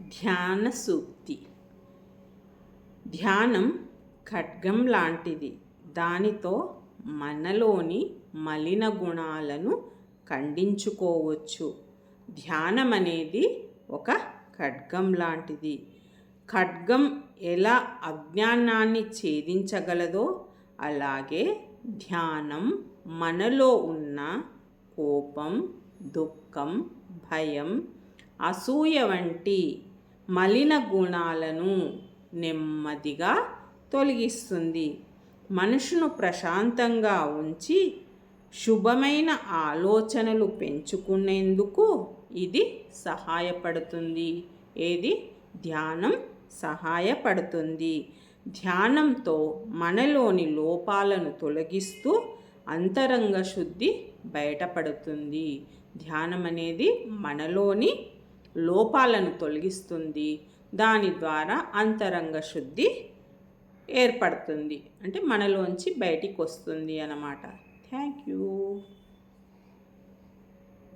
ధ్యాన సూక్తి ధ్యానం ఖడ్గం లాంటిది. దానితో మనలోని మలిన గుణాలను ఖండించుకోవచ్చు. ధ్యానం అనేది ఒక ఖడ్గం లాంటిది. ఖడ్గం ఎలా అజ్ఞానాన్ని ఛేదించగలదో అలాగే ధ్యానం మనలో ఉన్న కోపం దుఃఖం భయం అసూయ వంటి మలిన గుణాలను నెమ్మదిగా తొలగిస్తుంది. మనసును ప్రశాంతంగా ఉంచి శుభమైన ఆలోచనలు పెంచుకునేందుకు ఇది సహాయపడుతుంది. ఏది? ధ్యానం సహాయపడుతుంది. ధ్యానంతో మనలోని లోపాలను తొలగిస్తూ అంతరంగ శుద్ధి బయటపడుతుంది. ధ్యానం అనేది మనలోని లోపాలను తొలగిస్తుంది. దాని ద్వారా అంతరంగ శుద్ధి ఏర్పడుతుంది. అంటే మనలోంచి బయటికి వస్తుంది అన్నమాట. Thank you.